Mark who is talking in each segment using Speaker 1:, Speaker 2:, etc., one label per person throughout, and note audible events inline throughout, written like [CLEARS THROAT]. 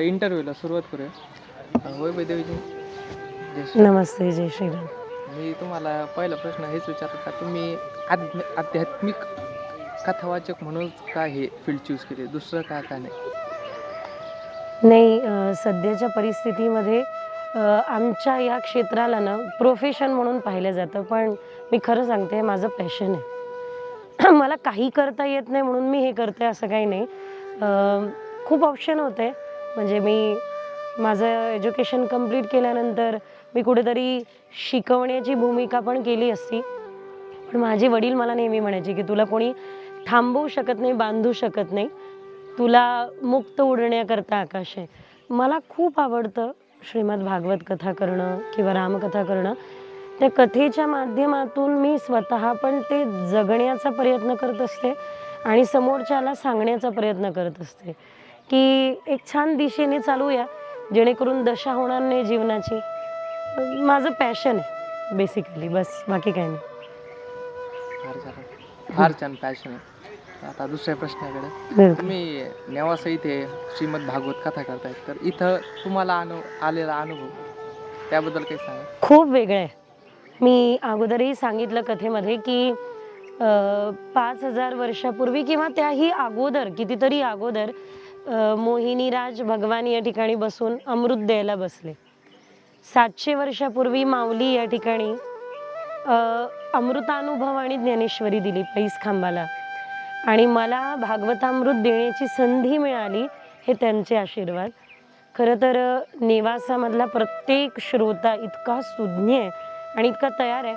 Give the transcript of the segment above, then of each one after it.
Speaker 1: इंटरव्ह्यूला सुरुवात करूया. होय वैदेवीजी जय
Speaker 2: नमस्ते जय श्रीराम
Speaker 1: मी तुम्हाला पहिला प्रश्न हेच विचारतो का तुम्ही आध्या आध्यात्मिक कथावाचक म्हणून का हे फील्ड चूज केले? दुसरं का का नाही?
Speaker 2: नाही सध्याच्या परिस्थितीमध्ये आमच्या या क्षेत्राला ना प्रोफेशन म्हणून पाहिलं जातं पण मी खरं सांगते माझं पॅशन आहे. [CLEARS THROAT] मला काही करता येत नाही म्हणून मी हे करते असं काही नाही. खूप ऑप्शन होते. म्हणजे मी माझं एज्युकेशन कंप्लीट केल्यानंतर मी कुठेतरी शिकवण्याची भूमिका पण केली असती. पण माझे वडील मला नेहमी म्हणायचे की तुला कोणी थांबवू शकत नाही बांधू शकत नाही. तुला मुक्त उडण्याकरता आकाश आहे. मला खूप आवडतं श्रीमद भागवत कथा करणं किंवा रामकथा करणं. त्या कथेच्या माध्यमातून मी स्वतः पण ते जगण्याचा प्रयत्न करत असते आणि समोरच्याला सांगण्याचा प्रयत्न करत असते. की एक छान दिशेने चालूया जेणेकरून दशा होणार नाही जीवनाची. माझं पॅशन आहे बेसिकली बस बाकी काही नाही.
Speaker 1: फार छान फार छान पॅशन आहे. आता दुसऱ्या प्रश्नाकडे. तुम्ही नेवासा इथे श्रीमद भागवत कथा करतायत तर इथं तुम्हाला अनु आलेला अनुभव त्याबद्दल काही सांगा.
Speaker 2: खूप वेगळं आहे. मी अगोदरही सांगितलं कथेमध्ये की पाच हजार वर्षापूर्वी किंवा त्याही अगोदर कितीतरी अगोदर मोहिनीराज भगवान या ठिकाणी बसून अमृत द्यायला बसले. सातशे वर्षापूर्वी माऊली या ठिकाणी अमृतानुभव आणि ज्ञानेश्वरी दिली पैस खांबाला. आणि मला भागवतामृत देण्याची संधी मिळाली हे त्यांचे आशीर्वाद. खरं तर नेवासामधला प्रत्येक श्रोता इतका सुज्ञ आहे आणि इतका तयार आहे.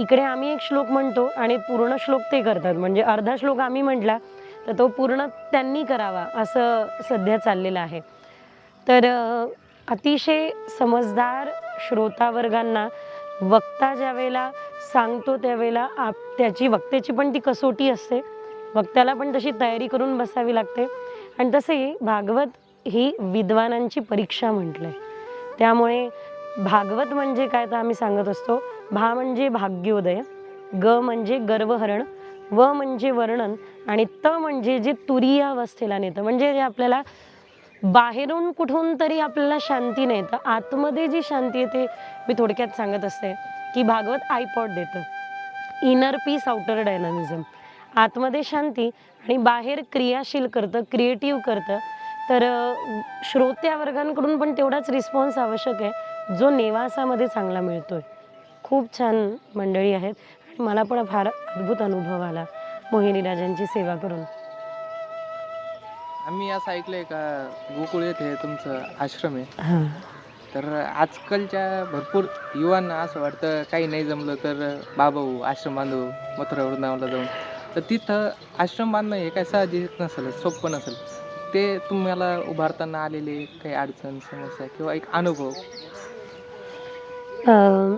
Speaker 2: इकडे आम्ही एक श्लोक म्हणतो आणि पूर्ण श्लोक ते करतात. म्हणजे अर्धा श्लोक आम्ही म्हटला तर तो पूर्ण त्यांनी करावा असं सध्या चाललेलं आहे. तर अतिशय समजदार श्रोतावर्गांना वक्ता ज्यावेळेला सांगतो त्यावेळेला आप त्याची वक्त्याची पण ती कसोटी असते. वक्त्याला पण तशी तयारी करून बसावी लागते. आणि तसे भागवत ही विद्वानांची परीक्षा म्हटलं आहे त्यामुळे भागवत म्हणजे काय तर आम्ही सांगत असतो. भा म्हणजे भाग्योदय ग म्हणजे गर्वहरण व म्हणजे वर्णन आणि त म्हणजे जे तुरीय अवस्थेला नेतं म्हणजे जे आपल्याला बाहेरून कुठून तरी आपल्याला शांती नाही तर आतमध्ये जी शांती आहे ते मी थोडक्यात सांगत असते की भागवत आयपॉड देतं. इनर पीस आउटर डायनामिझम आतमध्ये शांती आणि बाहेर क्रियाशील करतं क्रिएटिव्ह करतं. तर श्रोत्या वर्गांकडून पण तेवढाच रिस्पॉन्स आवश्यक आहे जो नेवासामध्ये चांगला मिळतोय. खूप छान मंडळी आहेत. आणि मला पण फार अद्भुत अनुभव आला. मोहिनी राजांची सेवा करून.
Speaker 1: आम्ही असं ऐकलंय का गोकुळ येथे तुमचं आश्रम आहे.
Speaker 2: हां.
Speaker 1: तर आजकालच्या भरपूर युवांना असं वाटतं काही नाही जमलं तर बाबा आश्रम बांधू मथुरा वृंदावनला जाऊन. तर तिथं आश्रम बांधणं हे काय साहजिक नसेल सोपं नसेल. ते तुम्हाला उभारताना आलेले काही अडचण समस्या किंवा एक अनुभव?
Speaker 2: अं,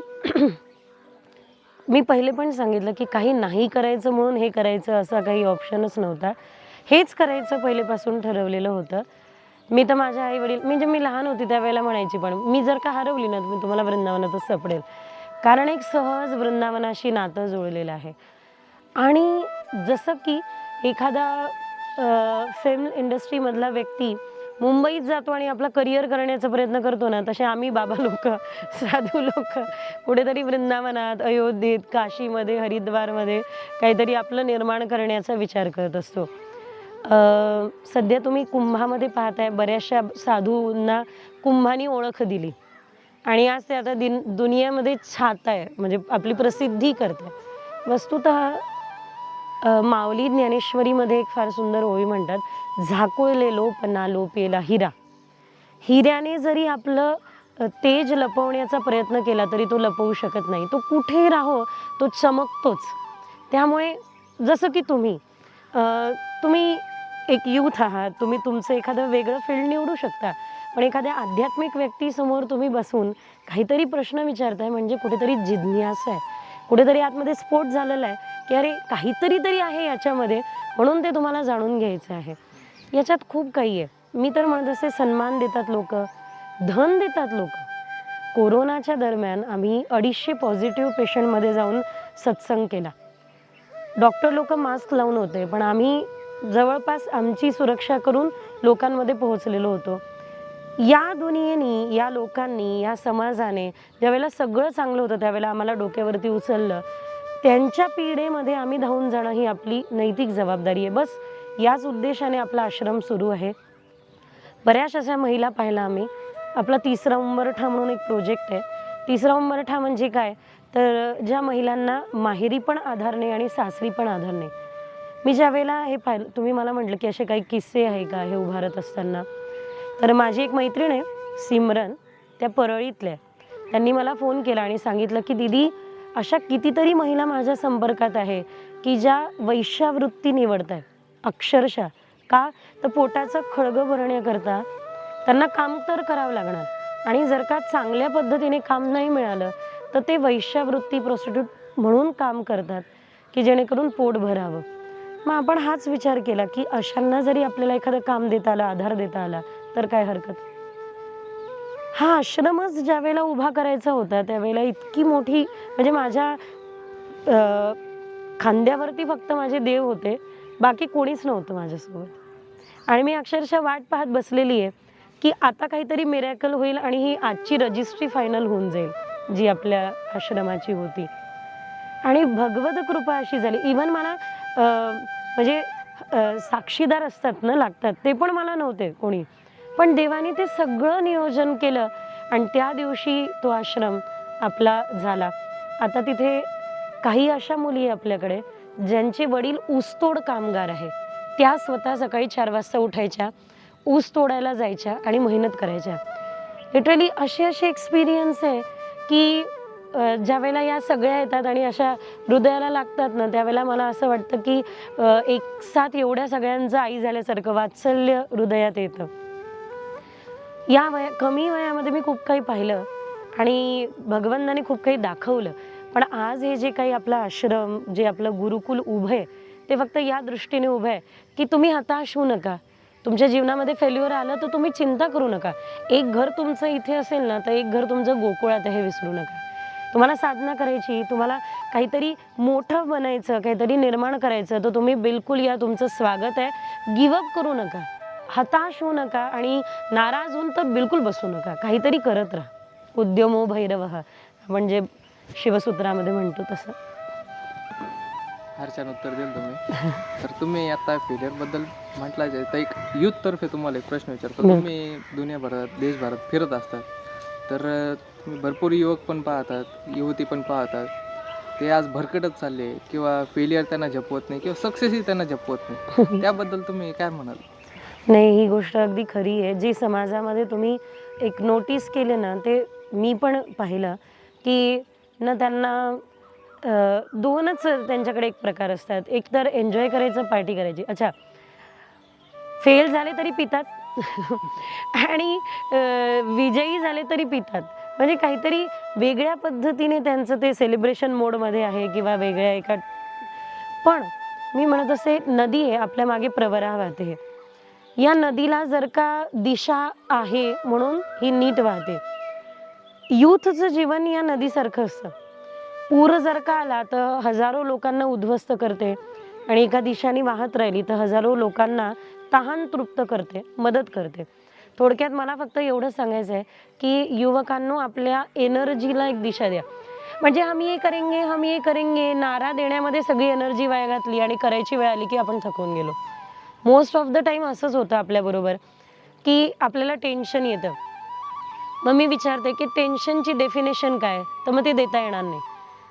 Speaker 2: मी पहिले पण सांगितलं की काही नाही करायचं म्हणून हे करायचं असा काही ऑप्शनच नव्हता. हेच करायचं पहिलेपासून ठरवलेलं होतं. मी तर माझ्या आई वडील म्हणजे मी लहान होती त्यावेळेला म्हणायची पण मी जर का हरवली ना तर मी तुम्हाला वृंदावनातच सापडेल. कारण एक सहज वृंदावनाशी नातं जुळलेलं आहे. आणि जसं की एखादा फिल्म इंडस्ट्रीमधला व्यक्ती मुंबईत जातो आणि आपला करिअर करण्याचा प्रयत्न करतो ना तसे आम्ही बाबा लोक साधू लोक कुठेतरी वृंदावनात अयोध्येत काशीमध्ये हरिद्वारमध्ये काहीतरी आपलं निर्माण करण्याचा विचार करत असतो. सध्या तुम्ही कुंभामध्ये पाहताय बऱ्याचशा साधूंना कुंभानी ओळख दिली. आणि आज ते आता दिन दुनियामध्ये छात आहे म्हणजे आपली प्रसिद्धी करते वस्तुतः माऊली ज्ञानेश्वरीमध्ये एक फार सुंदर ओळी म्हणतात झाकोळले लोप ना लोपेला हिरा. हिऱ्याने जरी आपलं तेज लपवण्याचा प्रयत्न केला तरी तो लपवू शकत नाही. तो कुठे राहो तो चमकतोच. त्यामुळे जसं की तुम्ही तुम्ही एक यूथ आहात तुम्ही तुमचं एखादं वेगळं फील्ड निवडू शकता पण एखाद्या आध्यात्मिक व्यक्तीसमोर तुम्ही बसून काहीतरी प्रश्न विचारताय म्हणजे कुठेतरी जिज्ञासा आहे. कुठेतरी आतमध्ये स्फोट झालेला आहे की अरे काहीतरी तरी आहे याच्यामध्ये म्हणून ते तुम्हाला जाणून घ्यायचं आहे. याच्यात खूप काही आहे. मी तर म्हणत असे सन्मान देतात लोक धन देतात लोक. कोरोनाच्या दरम्यान आम्ही अडीचशे पॉझिटिव्ह पेशंटमध्ये जाऊन सत्संग केला. डॉक्टर लोक मास्क लावून होते पण आम्ही जवळपास आमची सुरक्षा करून लोकांमध्ये पोहोचलेलो होतो. या दुनियेनी या लोकांनी या समाजाने ज्यावेळेला सगळं चांगलं होतं त्यावेळेला आम्हाला डोक्यावरती उचललं त्यांच्या पिढेमध्ये आम्ही धावून जाणं ही आपली नैतिक जबाबदारी आहे. बस याच उद्देशाने आपला आश्रम सुरू आहे. बऱ्याच अशा महिला पाहिला आम्ही. आपला तिसरा उंबरठा म्हणून एक प्रोजेक्ट आहे. तिसरा उंबरठा म्हणजे काय? तर ज्या महिलांना माहेरी पण आधार नाही आणि सासरी पण आधार नाही मी ज्यावेळेला हे पाहिलं तुम्ही मला म्हटलं की असे काही किस्से आहे का हे उभारत असताना? तर माझी एक मैत्रीण आहे सिमरन त्या परळीतल्या. त्यांनी मला फोन केला आणि सांगितलं की दिदी अशा कितीतरी महिला माझ्या संपर्कात आहे की ज्या वैश्यावृत्ती निवडत आहेत अक्षरशः. का? तर पोटाचं खळगं भरण्याकरता त्यांना काम तर करावं लागणार. आणि जर का चांगल्या पद्धतीने काम नाही मिळालं तर ते वैश्यावृत्ती प्रोस्टिट्यूट म्हणून काम करतात की जेणेकरून पोट भरावं. मग आपण हाच विचार केला की अशांना जरी आपल्याला एखादं काम देता आलं आधार देता आला तर काय हरकत? हा आश्रमच ज्या वेळेला उभा करायचा होता त्यावेळेला इतकी मोठी म्हणजे माझ्या खांद्यावरती फक्त माझे देव होते बाकी कोणीच नव्हतं माझ्यासोबत. आणि मी अक्षरशः वाट पाहत बसलेली आहे की आता काहीतरी मिरॅकल होईल आणि ही आजची रजिस्ट्री फायनल होऊन जाईल जी आपल्या आश्रमाची होती. आणि भगवत कृपा अशी झाली. इवन मला म्हणजे साक्षीदार असतात ना लागतात ते पण मला नव्हते कोणी. पण देवाने ते सगळं नियोजन केलं आणि त्या दिवशी तो आश्रम आपला झाला. आता तिथे काही अशा मुली आहे आपल्याकडे ज्यांचे वडील ऊसतोड कामगार आहे त्या स्वतः सकाळी चार वाजता उठायच्या ऊस तोडायला जायच्या आणि मेहनत करायच्या. लिटरली असे असे एक्सपिरियन्स आहे की ज्या वेळेला या सगळ्या येतात आणि अशा हृदयाला लागतात ना त्यावेळेला मला असं वाटतं की एक साथ एवढ्या सगळ्यांचं आई झाल्यासारखं वात्सल्य हृदयात येतं. या वया कमी वयामध्ये मी खूप काही पाहिलं आणि भगवंताने खूप काही दाखवलं. पण आज हे जे काही आपलं आश्रम जे आपलं गुरुकुल उभं आहे ते फक्त या दृष्टीने उभं आहे की तुम्ही हताश होऊ नका. तुमच्या जीवनामध्ये फेल्युअर आलं तर तुम्ही चिंता करू नका. एक घर तुमचं इथे असेल ना तर एक घर तुमचं गोकुळात हे विसरू नका. तुम्हाला साधना करायची तुम्हाला काहीतरी मोठं बनायचं काहीतरी निर्माण करायचं तर तुम्ही बिलकुल या तुमचं स्वागत आहे. गिवअप करू नका. हताश होऊ नका आणि नाराज होऊन तर बिलकुल बसू नका. काहीतरी करत राहा. उद्यमो भैरव. आपण जे शिवसूत्रामध्ये म्हणतो तसं.
Speaker 1: फार छान उत्तर दिलं तुम्ही. तर तुम्ही आता फेलियरबद्दल म्हटलं तर एक youth तर्फे तुम्हाला एक प्रश्न विचारतो. तुम्ही दुनियाभरात देशभरात फिरत असतात. तर तुम्ही भरपूर युवक पण पाहतात युवती पण पाहतात. ते आज भरकटत चालले किंवा फेलियर त्यांना झपवत नाही किंवा सक्सेसही त्यांना झपवत नाही. [LAUGHS] त्याबद्दल तुम्ही काय म्हणाल?
Speaker 2: नाही ही गोष्ट अगदी खरी आहे. जी समाजामध्ये तुम्ही एक नोटीस केले ना ते मी पण पाहिलं की ना त्यांना दोनच त्यांच्याकडे एक प्रकार असतात. एक तर एन्जॉय करायचं पार्टी करायची. अच्छा. फेल झाले तरी पितात. [LAUGHS] आणि विजयी झाले तरी पितात. म्हणजे काहीतरी वेगळ्या पद्धतीने त्यांचं ते सेलिब्रेशन मोडमध्ये आहे किंवा वेगळ्या एका पण मी म्हणत असे नदी आहे आपल्या मागे प्रवरा वाहते. या नदीला जर का दिशा आहे म्हणून ही नीट वाहते. यूथचं जीवन या नदीसारखं असतं. पूर जर का आला तर हजारो लोकांना उद्ध्वस्त करते आणि एका दिशाने वाहत राहिली तर हजारो लोकांना तहान तृप्त करते मदत करते. थोडक्यात मला फक्त एवढं सांगायचं आहे की युवकांनो आपल्या एनर्जीला एक दिशा द्या. म्हणजे हम ये करेंगे हम ये करेंगे नारा देण्यामध्ये सगळी एनर्जी वाया घातली आणि करायची वेळ आली की आपण थकून गेलो. मोस्ट ऑफ द टाईम असंच होतं आपल्याबरोबर की आपल्याला टेन्शन येतं. मग मी विचारते की टेन्शनची डेफिनेशन काय? तर मग ते देता येणार नाही.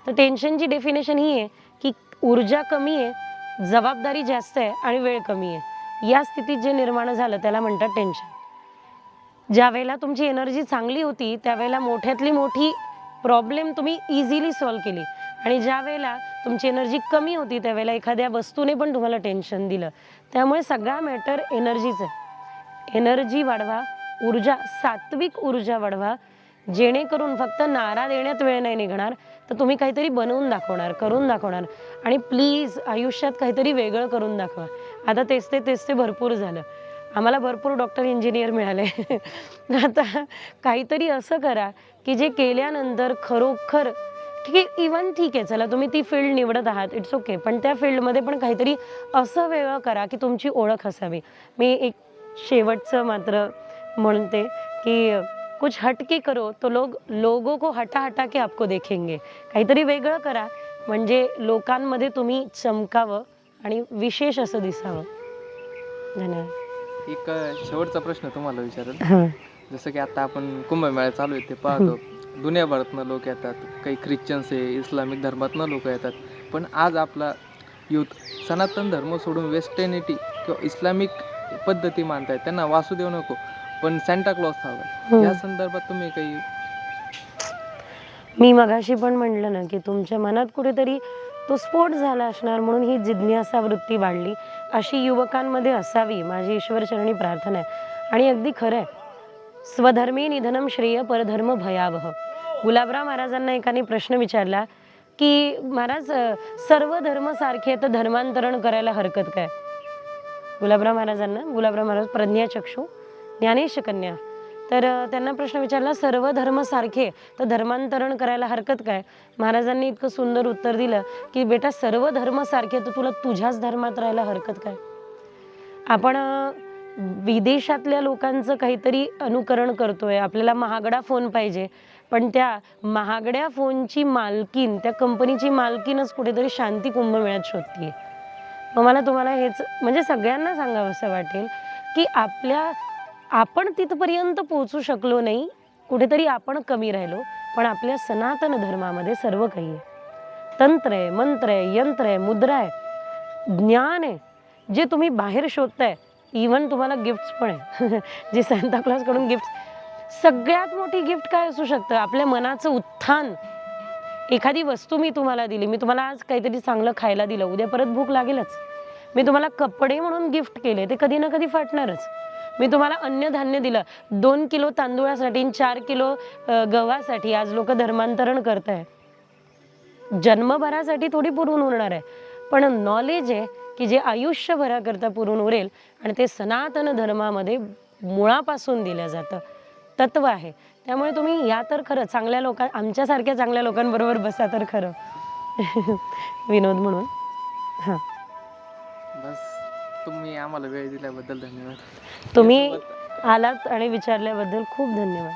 Speaker 2: तर टेन्शनची डेफिनेशन ही आहे की ऊर्जा कमी आहे जबाबदारी जास्त आहे आणि वेळ कमी आहे. या स्थितीत जे निर्माण झालं त्याला म्हणतात टेन्शन ज्या वेळेला तुमची एनर्जी चांगली होती त्यावेळेला मोठ्यातली मोठी प्रॉब्लेम तुम्ही इझिली सॉल्व केली. आणि ज्या वेळेला तुमची एनर्जी कमी होती त्यावेळेला एखाद्या वस्तूने पण तुम्हाला टेन्शन दिलं. त्यामुळे सगळा मॅटर एनर्जीच आहे. एनर्जी वाढवा ऊर्जा सात्विक ऊर्जा वाढवा. जेणेकरून फक्त नारा देण्यात वेळ नाही निघणार तर तुम्ही काहीतरी बनवून दाखवणार करून दाखवणार. आणि प्लीज आयुष्यात काहीतरी वेगळं करून दाखवा. आता तेच ते तेच ते भरपूर झालं. आम्हाला भरपूर डॉक्टर इंजिनियर मिळाले. [LAUGHS] आता काहीतरी असं करा की जे केल्यानंतर खरोखर ठीक आहे इवन ठीक आहे. चला तुम्ही ती फील्ड निवडत आहात इट्स ओके पण त्या फील्डमध्ये पण काहीतरी असं वेगळं करा की तुमची ओळख असावी. मी एक शेवटचं मात्र म्हणते की कुछ हटके करो तो लोग लोगों को हटा हटा के आपको देखेंगे. काहीतरी वेगळं करा म्हणजे लोकांमध्ये तुम्ही चमकावं आणि विशेष असं दिसावं. धन्यवाद.
Speaker 1: एक शेवटचा प्रश्न तुम्हाला विचारेल. जसं की आता आपण कुंभमेळा चालू आहे ते पाहतो. दुनियाभरातनं लोक येतात. काही ख्रिश्चन्स आहे इस्लामिक धर्मातनं लोक येतात. पण आज आपला युथ सनातन धर्म सोडून वेस्टर्निटी किंवा इस्लामिक पद्धती मानतायत. त्यांना वासुदेव नको पण सॅन्टा क्लॉज हवा
Speaker 2: हम्म.
Speaker 1: या संदर्भात तुम्ही काही
Speaker 2: मी मगाशी पण म्हटलं ना की तुमच्या मनात कुठेतरी तो स्फोट झाला असणार म्हणून ही जिज्ञासा वृत्ती वाढली. अशी युवकांमध्ये असावी माझी ईश्वरचरणी प्रार्थना आहे. आणि अगदी खरं आहे स्वधर्मी निधनम श्रेय परधर्म भयावह. गुलाबराव महाराजांना एकाने प्रश्न विचारला की महाराज सर्व धर्म सारखे तर धर्मांतरण करायला हरकत काय? गुलाबराव महाराजांना गुलाबराव महाराज प्रज्ञाचक्षू ज्ञानेश कन्या. तर त्यांना प्रश्न विचारला सर्व धर्म सारखे तर धर्मांतरण करायला हरकत काय? महाराजांनी इतकं सुंदर उत्तर दिलं की बेटा सर्व धर्म सारखे तर तुला तुझ्याच धर्मात राहायला हरकत काय? आपण विदेशातल्या लोकांचं काहीतरी अनुकरण करतोय. आपल्याला महागडा फोन पाहिजे. पण त्या महागड्या फोनची मालकीन त्या कंपनीची मालकीनच कुठेतरी शांती कुंभमेळ्यात शोधतीये. मग मला तुम्हाला हेच म्हणजे सगळ्यांना सांगावं असं वाटेल की आपल्या आपण तिथपर्यंत पोहोचू शकलो नाही कुठेतरी आपण कमी राहिलो पण आपल्या सनातन धर्मामध्ये सर्व काही आहे. तंत्र आहे मंत्र आहे यंत्र आहे मुद्रा आहे ज्ञान आहे जे तुम्ही बाहेर शोधताय. इवन तुम्हाला गिफ्ट्स पण आहे [LAUGHS] जे कडून गिफ्ट सगळ्यात मोठी गिफ्ट काय असू शकतं? आपल्या मनाचं उत्थान. एखादी वस्तू मी तुम्हाला दिली मी तुम्हाला आज काहीतरी चांगलं खायला दिलं उद्या परत भूक लागेलच. मी तुम्हाला कपडे म्हणून गिफ्ट केले ते कधी ना कधी फाटणारच. मी तुम्हाला अन्नधान्य दिलं दोन किलो तांदूळासाठी आणि चार किलो गव्हासाठी. आज लोक धर्मांतरण करत आहे जन्मभरासाठी थोडी पुरवून उरणार आहे. पण नॉलेज आहे की जे आयुष्यभराकरता पुरून उरेल आणि ते सनातन धर्मामध्ये मुळापासून दिलं जातं. तत्व आहे. त्यामुळे तुम्ही या तर खरं चांगल्या लोकां आमच्यासारख्या चांगल्या लोकांबरोबर बसा तर खरं. [LAUGHS] विनोद म्हणून. हां.
Speaker 1: बस तुम्ही आम्हाला वेळ दिल्याबद्दल धन्यवाद.
Speaker 2: तुम्ही आलात आणि विचारल्याबद्दल खूप धन्यवाद.